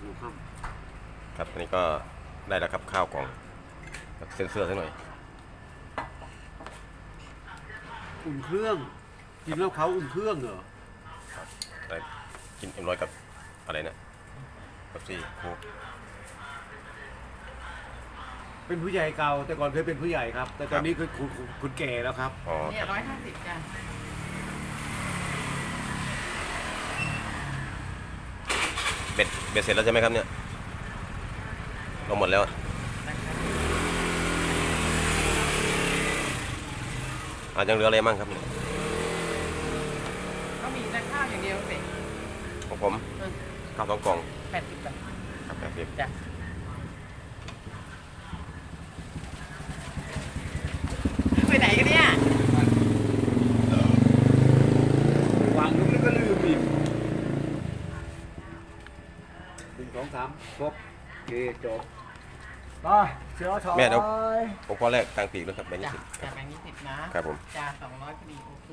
หัวค่ครับอันนี้ก็ได้แล้วครับข้าวกล่องครับเซ็นเซอร์สักหน่อยำอุ่นเครื่องกินแล้วเขาอุ่นเครื่องเหรอได้กินเอ็มร้อยกับอะไรนะกับซี่โค้กเป็นผู้ใหญ่เก่าแต่ก่อนเคยเป็นผู้ใหญ่ครับ แต่ตอนนี้คือคุณคุณคุณแก่แล้วครับอ๋อเนี่คยรับร้อยห้าสิบจ้ะ บ็ดเบ็ดเสร็จแล้วใช่ไหมครับเนี่ยเราหมดแล้วอาจยังเหลืออะไรมั่งครับเนี่ยก็มีแต่ข้าวอย่างเดียวสิของผมข้าวสองกล่องแปดสิบบาทครับแบบนี้จ้ะไปไหนกันเนี่ย วางลุกแล้วก็ลืมอีกหนึ่งส องสามครบโอเคจบไปเสือถอยแม่เดี๋ยว ผมขอแรกตังค์ปีกด้วยครับแบงค์จ้ะยี่สิบจ้ะแบงค์ยี่สิบนะครับผม จ้ะสองร้อยพอดีโอเค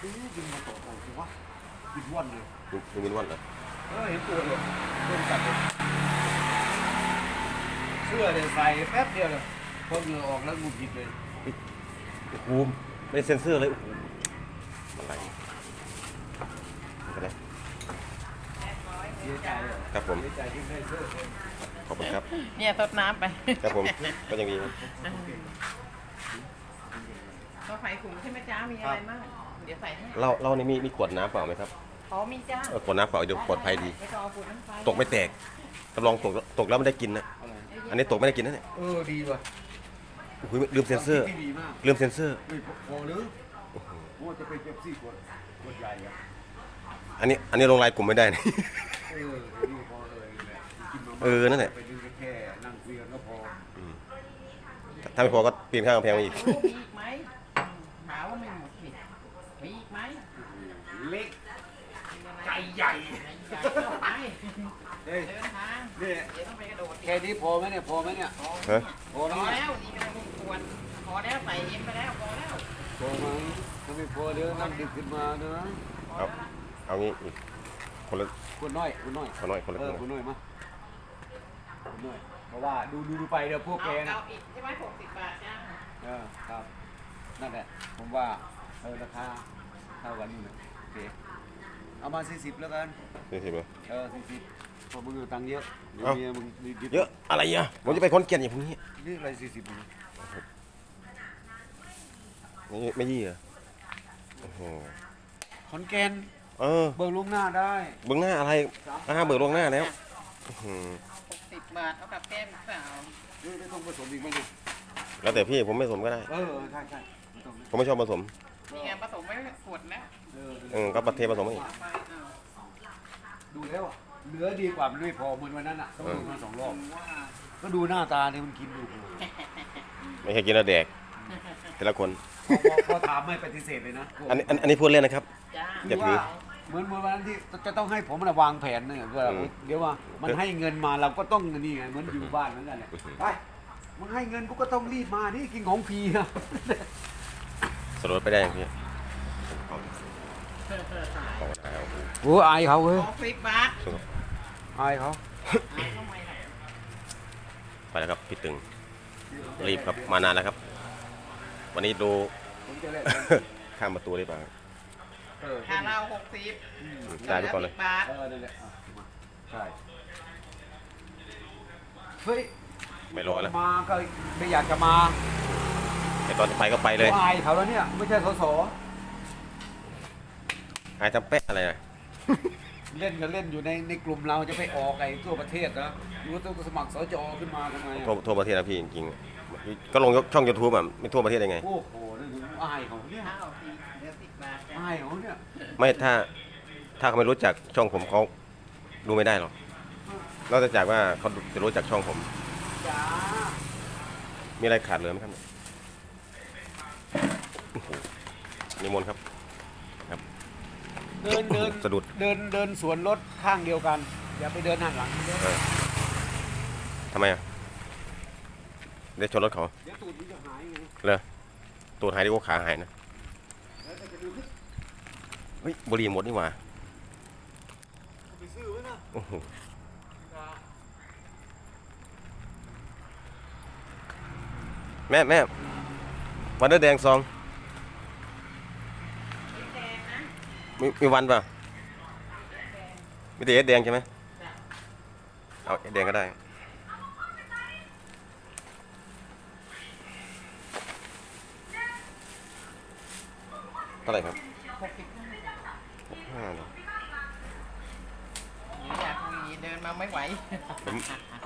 ดูกินมาต่อของสิวะกินวันเลยลุงลุงมินวันเหรอเออเห็นตัวเลยเริ่มจับเลยเสื้อเนี่ยใส่แป๊บเดียวเลยพอเหงื่อออกแล้วหงุดหงิดเลย โอ้โหไม่ได้เซ็นเซอร์เลยโอ้โหอะไรก็ได้ เสียใจเหรอ ครับผมเสียใจที่ไม่ได้เสื้อเลยขอบคุณครับ เนี่ยทดน้ำไปครับผมก็ยังดีครับก็ไฟขุงใช่ไหมจ้ามีอะไรบ้างเดี๋ยวใส่ให้เราเรานี่มีมีขวดน้ำเปล่าไหมครับอ๋อมีจ้าเออขวดน้ำเปล่าเดี๋ยวปลอดภัยดี ไม่ต้องเอาขวดน้ำไฟตกไม่แตกรับรองตกตกแล้วไม่ได้กินนะอะไรอันนี้ตกไม่ได้กินนะเนี่ยเออดีว่ะโอ้โหลืมเซ็นเซอร์ที่ดีมากลืมเซ็นเซอร์ไม่พอหรือว่าจะเป็นเก็บซี่ขวดขวดใหญ่อะอันนี้อันนี้ลงรายกลุ่มไม่ได้นะ เออนี่พอเลยแหละกินมาม่าเออนั่นแหละ ไปดึงแค่นั่งคุยกันก็พอถ้าไม่พอก็ปีนข้างกำแพงมาอีกรู้มีอีกไหมหาว่าไม่หมดผิดมีอีกไหมเล็กมีอะไรใจใหญ่ใจใหญ่ก็ไปเฮ้ยเดินทางเนี่ยเดี๋ยวต้องไปกระโดดอีกแค่นี้พอไหมเนี่ยพอไหมเนี่ยพอฮะ พอพแล้วอเนี่ยแล้วนี่ไม่ต้องควรพอแล้วใส่เอ็มไปแล้วพอแล้วพอไหมถ้าไม่พอเดี๋ยวนั่งดึกขึ้นมานะเอาเอางี้อีก คนละคนน้อยคนน้อยคนน้อยคนละเอคอนคนน้อยมาคนน้อยเพราะว่าดูดูดูไปเดี๋ยวพวกแกเอานะเอาอีกใช่ไหมหกสิบบาทจ้าเออครับนั่นแหละผมว่าเออราคาเท่ากันอยู่นะโอเคเอามาสี่สิบแล้วกันนี่สิบไหมเออสี่สิบพอมึงเอาตังค์เยอะเดี๋ยวเอ้าเมียมึงรีดเยอะอะไรอะผมจะไปคนเกียนอย่างพวกนี้เรียกอะไรสี่สิบมึงไม่ไม่ยี่เหรอโอ้โห ขอนแก่น เออ เบิกล่วงหน้าได้เบื้องหน้าอะไรอ่าเบิกลวงหน้าแล้วอื้อหือหกสิบบาทเอากับแก้มหรือเปล่าเฮ้ยไม่ต้องผสมอีกไหมเนี่ยแล้วแต่พี่ผมไม่ผสมก็ได้เออใช่ใช่ไม่ต้องนะผมไม่ชอบผสมนี่ไงผสมไว้ขวดแล้วเออเออก็ประเทศผสมให้เอาไปเอาดูแล้วอะเหลือดีกว่ามันไม่พอเหมือนวันนั้นอะต้องเออดูมาสองรอบว่าก็ดูหน้าตาเนี่ยมันกินดูพอไม่ใช่กินแล้วแดกแต่ละคน พอพอถามไม่ปฏิเสธเลยนะอันนี้อันอันนี้พูดเล่นนะครับ จ้าอย่าถือ เหมือนเหมือนวันนั้นที่จะต้องให้ผมนะวางแผนเนี่ยว่าอืม เดี๋ยวว่ามันให้เงินมาเราก็ต้องนี่ไงเหมือนอยู่บ้านเหมือนกันเนี่ยไปมึงให้เงินกูก็ต้องรีบมานี่กินของฟรีนะ สรุปไปได้ยังพี่ของแล้วโอ้อายเขาเว้ยหกสิบบาทอายเขาอายทำไมล่ะไปแล้วครับพี่ตึง รีบครับมานานแล้วครับ วันนี้ดูผมจะเล่นข้ามประตูได้ป่ะ เออค่าเราหกสิบได้ไปก่อนเลยสิบบาทเออนั่นแหละอะมาใช่เฮ้ยไม่รอแล้วมาก็ไม่อยากจะมาไอตอนจะไปก็ไปเลยอายเขาแล้วเนี่ย ไม่ใช่สสไอ้ทำเป๊ะอะไรนะเล่นกันเล่นอยู่ในในกลุ่มเราจะไปออกไอ้ทั่วประเทศนะรู้ต้องสมัครสจขึ้นมาทำไมอะทั่วทั่วประเทศนะพี่จริงๆก็ลงช่องยูทูบอะไม่ทั่วประเทศได้ไงโอ้โหนี่คืออายเขาเนี่ยข้าว อายเขาเนี่ยไม่ถ้าถ้าเขาไม่รู้จักช่องผมเขาดูไม่ได้หรอกนอกจากว่าเขาจะรู้จักช่องผม จ้ามีอะไรขาดเหลือไหมครับโอ้โหนิมนต์ครับ เดินเดินสะดุด เดินเดินสวนรถข้างเดียวกัน อย่าไปเดินหันหลังเดี๋ยวเออทำไมอะได้ชนรถเขาเดี๋ยวตูดมันจะหายไง เลยตัวหายดีกว่าขาหายนะแล้วก็จะดู เฮ้ยบุหรี่หมดนี่หว่าโอ้โหแม่แม่วันเดอร์แดงซองแดงนะมีมีวันป่ะมีแต่เอสแดงใช่ไหมจ้ะเอาเอสแดงก็ได้เท่าไหร่ครับหกสิบห้า ห้าเนอะ เดี๋ยวอยากคุยเดิน มาไม่ไหว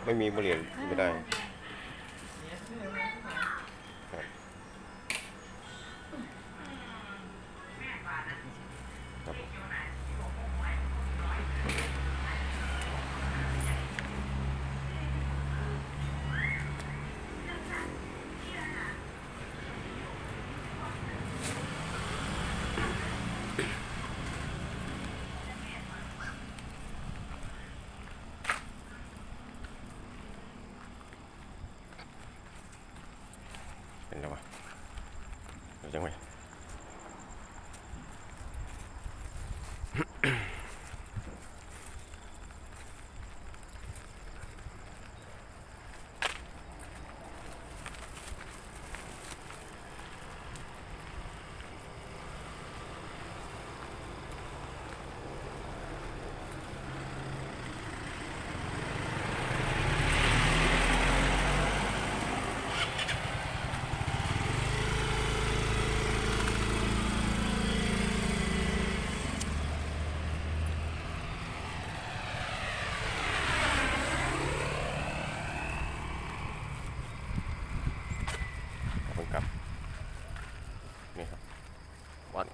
ไม่มีบุหรี่ไม่ได้ยวซื้อมาทุกอย่าง เป็นไรวะเดี๋ยว จังไง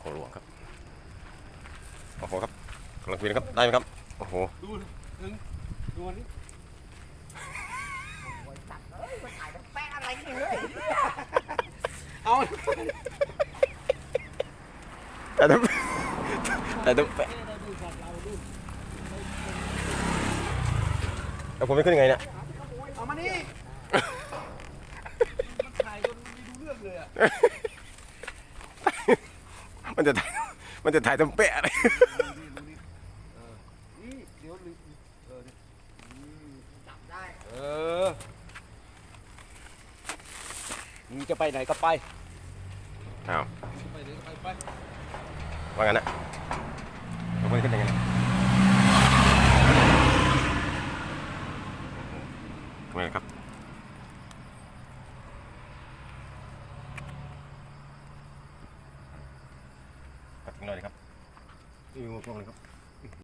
วัดโคหลวงครับ โอ้โหครับกำลังคุยนะครับ ได้ไหมครับ โอ้โห ดูถึงดูอันนี้โอ้ยสัตว์เอ้ยมาถ่ายเป็นแป้งอะไรกันเลยเอาแต่ต้องแต่ต้องแล้วผมไม่ขึ้นยังไงเนี่ย เอามานี่มันถ่ายจนไม่รู้เรื่องเลยอะ มันจะถ่ายมันจะถ่ายทำเป๊ะอะไรดูนี่เออนี่เดี๋ยวลืมเออนี่อืมจับได้ เออมึงจะไปไหนก็ไปอ้าวไปไหนก็ไปไปว่างั้นนะผมไม่ขึ้นยังไง